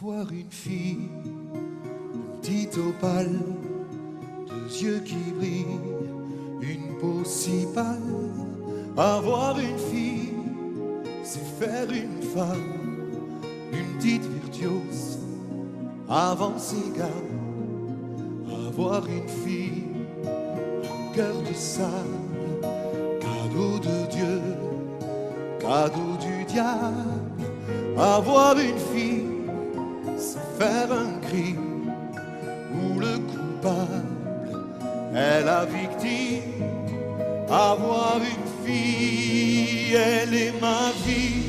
Avoir une fille, une petite opale, deux yeux qui brillent, une peau si pâle. Avoir une fille, c'est faire une femme, une petite virtuose, avant ses. Avoir une fille, un cœur de sable, cadeau de Dieu, cadeau du diable. Avoir une fille, faire un crime où le coupable est la victime. Avoir une fille, elle est ma vie,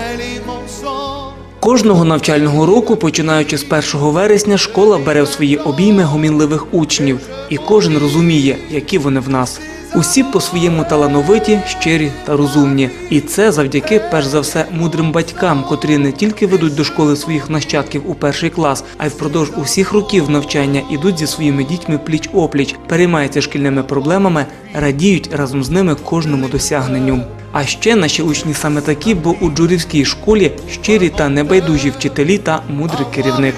elle est mon sang. Кожного навчального року, починаючи з 1 вересня, школа бере в свої обійми гомінливих учнів, і кожен розуміє, які вони в нас. Усі по-своєму талановиті, щирі та розумні. І це завдяки, перш за все, мудрим батькам, котрі не тільки ведуть до школи своїх нащадків у перший клас, а й впродовж усіх років навчання ідуть зі своїми дітьми пліч опліч, переймаються шкільними проблемами, радіють разом з ними кожному досягненню. А ще наші учні саме такі, бо у Джурівській школі щирі та небайдужі вчителі та мудрий керівник.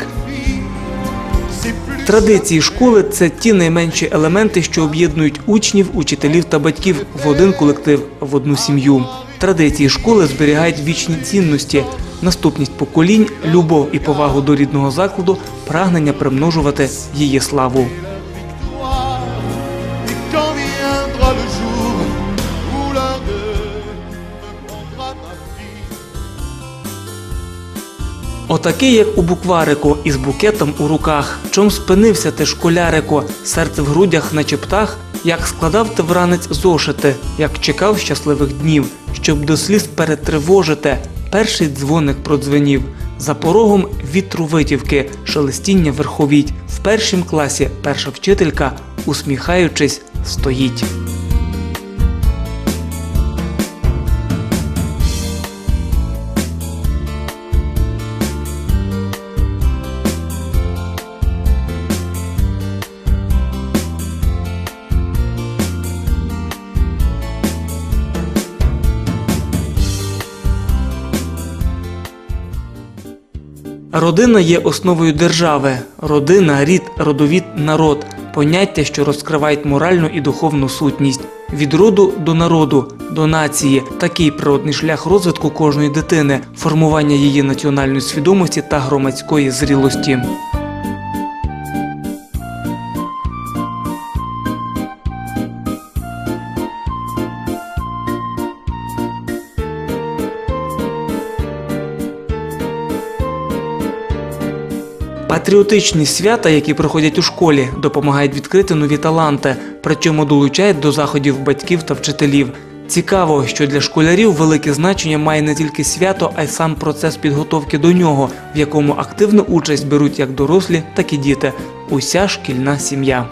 Традиції школи це ті найменші елементи, що об'єднують учнів, учителів та батьків в один колектив, в одну сім'ю. Традиції школи зберігають вічні цінності, наступність поколінь, любов і повагу до рідного закладу, прагнення примножувати її славу. Отакий, як у букварику, із букетом у руках. Чом спинився ти, школярико, серце в грудях, наче птах, як складав ти вранець зошити, як чекав щасливих днів, щоб до сліз перетривожити. Перший дзвоник продзвенів. За порогом вітру витівки, шелестіння верховіть. В першім класі перша вчителька, усміхаючись, стоїть. Родина є основою держави. Родина, рід, родовід, народ поняття, що розкривають моральну і духовну сутність. Від роду до народу, до нації такий природний шлях розвитку кожної дитини, формування її національної свідомості та громадської зрілості. Патріотичні свята, які проходять у школі, допомагають відкрити нові таланти, причому долучають до заходів батьків та вчителів. Цікаво, що для школярів велике значення має не тільки свято, а й сам процес підготовки до нього, в якому активну участь беруть як дорослі, так і діти. Уся шкільна сім'я.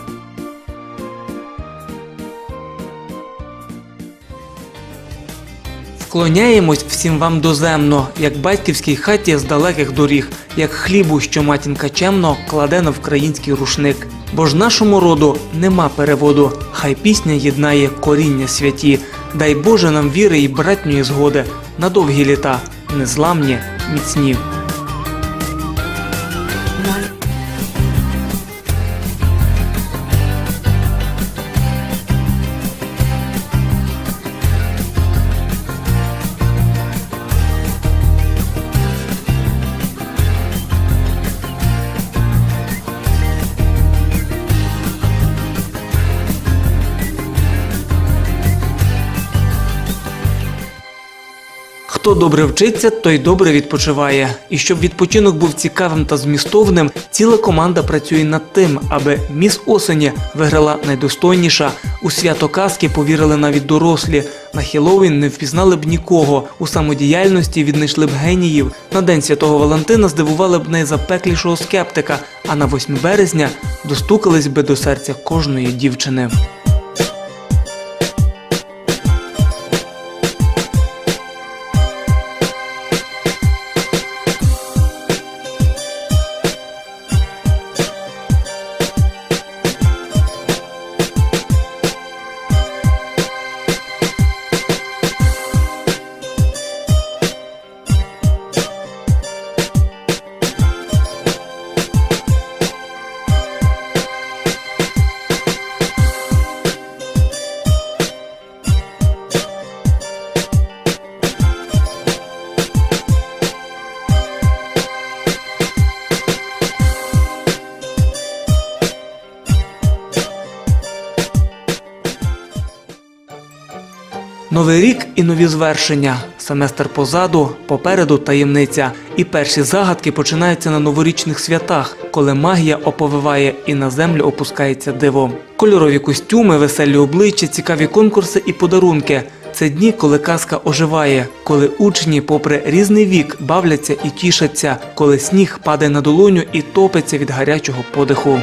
Вклоняємось всім вам доземно, як батьківській хаті з далеких доріг, як хлібу, що матінка чемно кладе на вкраїнський рушник. Бо ж нашому роду нема переводу, хай пісня єднає коріння святі. Дай Боже нам віри і братньої згоди на довгі літа, незламні, міцні. Хто добре вчиться, той добре відпочиває. І щоб відпочинок був цікавим та змістовним, ціла команда працює над тим, аби міс осені виграла найдостойніша. У свято казки повірили навіть дорослі. На Хеллоуін не впізнали б нікого. У самодіяльності віднайшли б геніїв. На день святого Валентина здивували б найзапеклішого скептика. А на 8 березня достукались би до серця кожної дівчини. Новий рік і нові звершення. Семестр позаду, попереду таємниця. І перші загадки починаються на новорічних святах, коли магія оповиває і на землю опускається диво. Кольорові костюми, веселі обличчя, цікаві конкурси і подарунки. Це дні, коли казка оживає, коли учні, попри різний вік, бавляться і тішаться, коли сніг падає на долоню і топиться від гарячого подиху.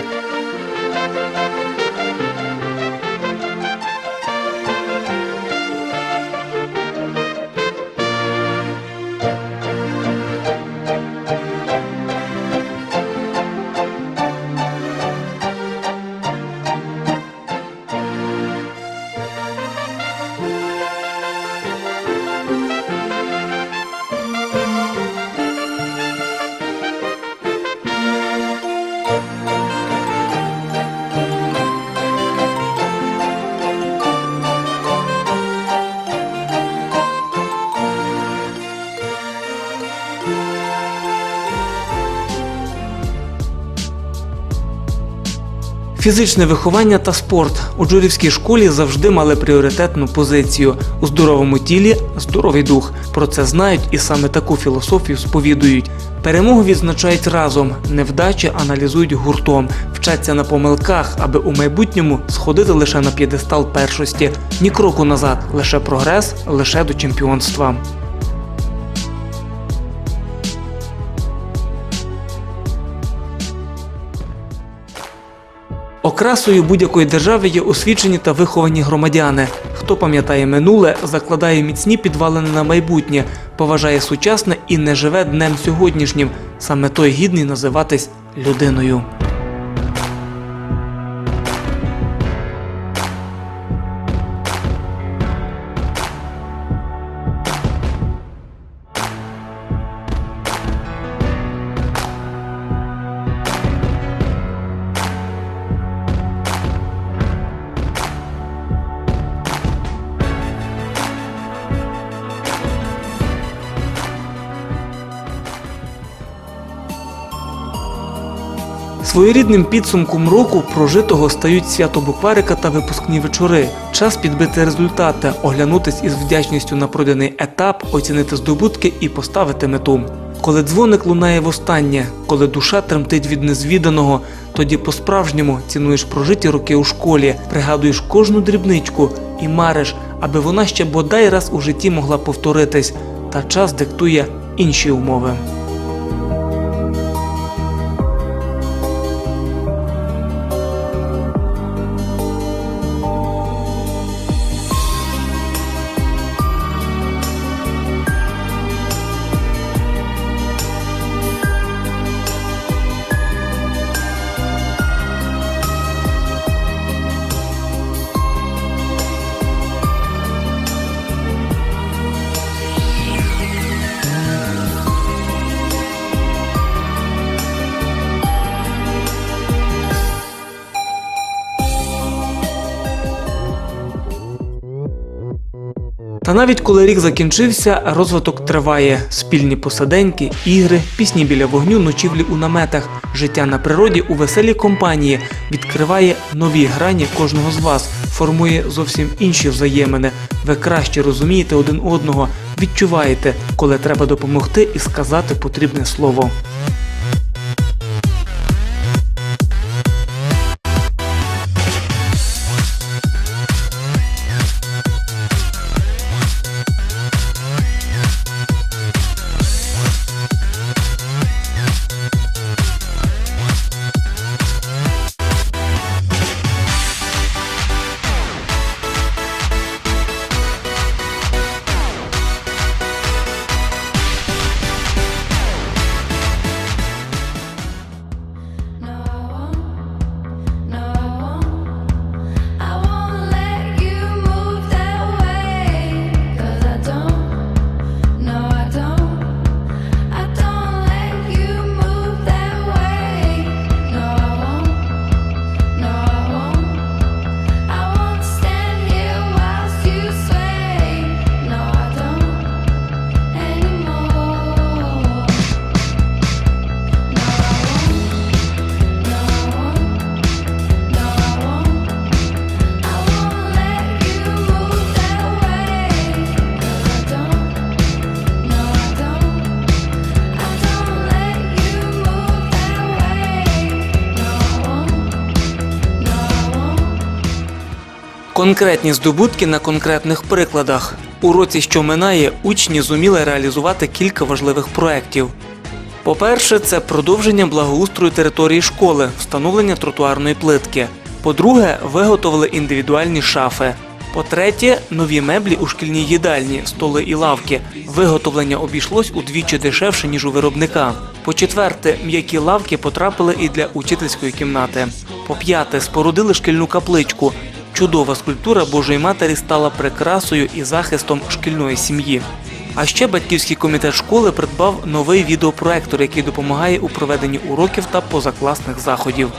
Фізичне виховання та спорт у Джурівській школі завжди мали пріоритетну позицію. У здоровому тілі здоровий дух. Про це знають і саме таку філософію сповідують. Перемогу відзначають разом, невдачі аналізують гуртом, вчаться на помилках, аби у майбутньому сходити лише на п'єдестал першості. Ні кроку назад, лише прогрес, лише до чемпіонства. Окрасою будь-якої держави є освічені та виховані громадяни. Хто пам'ятає минуле, закладає міцні підвалини на майбутнє, поважає сучасне і не живе днем сьогоднішнім. Саме той гідний називатись людиною. Своєрідним підсумком року прожитого стають свято букварика та випускні вечори. Час підбити результати, оглянутись із вдячністю на пройдений етап, оцінити здобутки і поставити мету. Коли дзвоник лунає востаннє, коли душа тремтить від незвіданого, тоді по-справжньому цінуєш прожиті роки у школі, пригадуєш кожну дрібничку і мариш, аби вона ще бодай раз у житті могла повторитись, та час диктує інші умови. Та навіть коли рік закінчився, розвиток триває. Спільні посаденьки, ігри, пісні біля вогню, ночівлі у наметах. Життя на природі у веселій компанії відкриває нові грані кожного з вас, формує зовсім інші взаємини. Ви краще розумієте один одного, відчуваєте, коли треба допомогти і сказати потрібне слово. Конкретні здобутки на конкретних прикладах. У році, що минає, учні зуміли реалізувати кілька важливих проєктів. По-перше, це продовження благоустрою території школи, встановлення тротуарної плитки. По-друге, виготовили індивідуальні шафи. По-третє, нові меблі у шкільній їдальні, столи і лавки. Виготовлення обійшлось удвічі дешевше, ніж у виробника. По-четверте, м'які лавки потрапили і для учительської кімнати. По-п'яте, спорудили шкільну капличку. Чудова скульптура Божої Матері стала прикрасою і захистом шкільної сім'ї. А ще батьківський комітет школи придбав новий відеопроектор, який допомагає у проведенні уроків та позакласних заходів.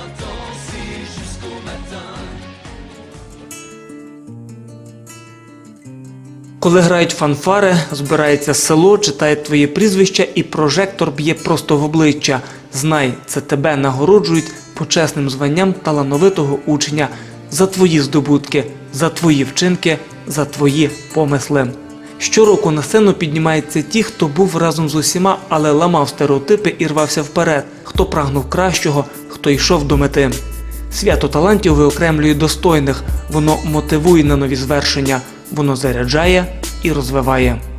Коли грають фанфари, збирається село, читає твоє прізвище і прожектор б'є просто в обличчя. Знай, це тебе нагороджують почесним званням талановитого учня за твої здобутки, за твої вчинки, за твої помисли. Щороку на сцену піднімаються ті, хто був разом з усіма, але ламав стереотипи і рвався вперед, хто прагнув кращого, хто йшов до мети. Свято талантів виокремлює достойних, воно мотивує на нові звершення, воно заряджає і розвиває.